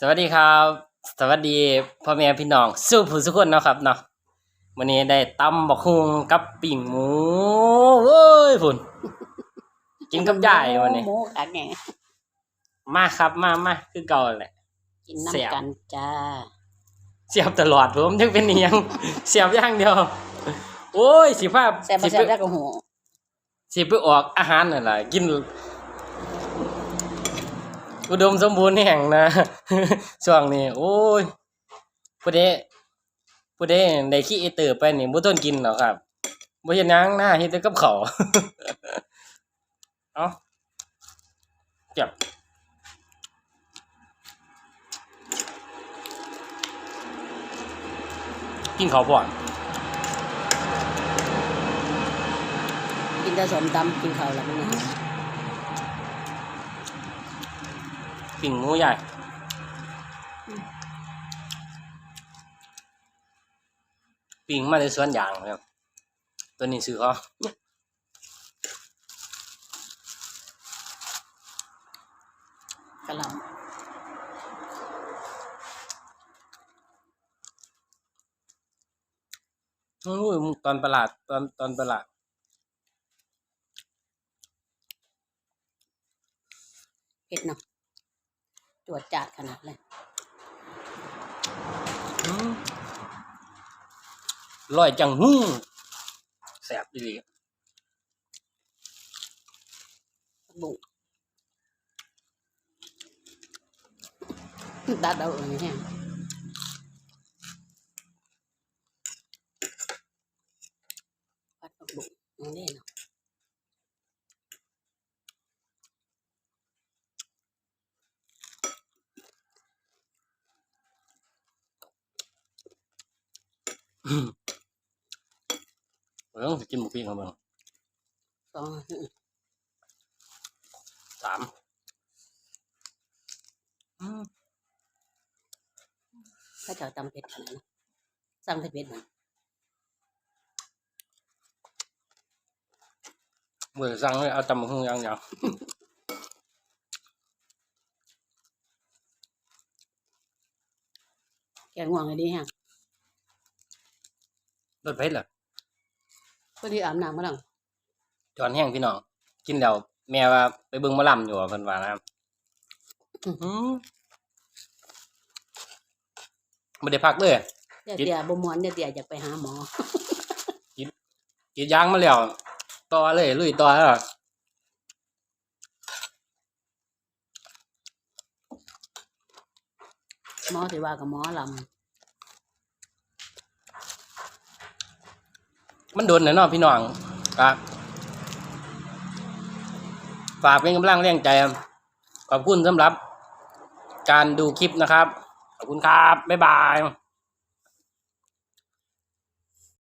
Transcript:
สวัสดีครับ สวัสดีพ่อแม่พี่น้องสู้ผู้สุกคนเนาะครับเนาะวันนี้ได้ตำบักฮุงกับปิ่งหมูเว้ยพุ่นกินกับยายวันนี้ หมูกันไงมาครับมามาคือเก่าแหละกินแซ่บน้ำกันจ้า เสียบตลอดผมยังเป็นอหยังเสียบอย่างเดียว โอ้ยสิภาพแซ่บบ่สิแซ่บไปได้วก็หูสิไปออกอาหารนั่นล่ะกิน อุดมสมบูรณ์แห่งนะช่วงนี้ โอ้ยผู้ใดผู้ใดได้ขี้เตอไปนี่บ่ทนกินหรอครับบ่เฮ็ดหยังหน้าเฮ็ดแต่กับเขาเอ้าจับกินข้าวพร้อมกินแต่สมตำกินข้าวแล้วมัน นะปิ่งหมูใหญ่ ปิ่งมาในสวนยางครับ ตัวนี้ซื้อเขากะหล่โอ้ยตอนประหลาดตอนตอนประหลาดำเผ็ดเนาะ จวดจาดขนาดเลยอืมร่อยจังหู้แสบดีบุดัดเอาเองแห้งปัดผักบุกอย่างนี้เนาะ เราต้องกินหมูปิ้งของมึงสองสามอืมถ้าเจ้าตำเผ็ดขนาดนั้นสั่งแต่เผ็ดนะเมื่อสั่งเลยเอาตำบักหุ่งอย่างเดียวแกงห่วงเลยดีแห้ง รสเพชรเหรอพอดีอาบน้ำมาแล้วจอนแห้งพี่น้องกินแล้วแม่ว่าไปเบิ่งหมะลำอยู่ว่าเพิ่นว่านะครับอื้อหือไม่ได้พักเลยเดี๋ยวเดี๋ยวบ่มวนเดี๋ยวเดี๋ยวอยากไปหาหมอกรีดยางมาแล้วต่อเลยลุยต่อแล้วหมอถือว่ากับหมอล มันโดนแน่เนอนพี่น้องครับฝากเป็นกำลังแรงใจขอบคุณสำหรับ การดูคลิปนะครับ ขอบคุณครับ บ๊ายบาย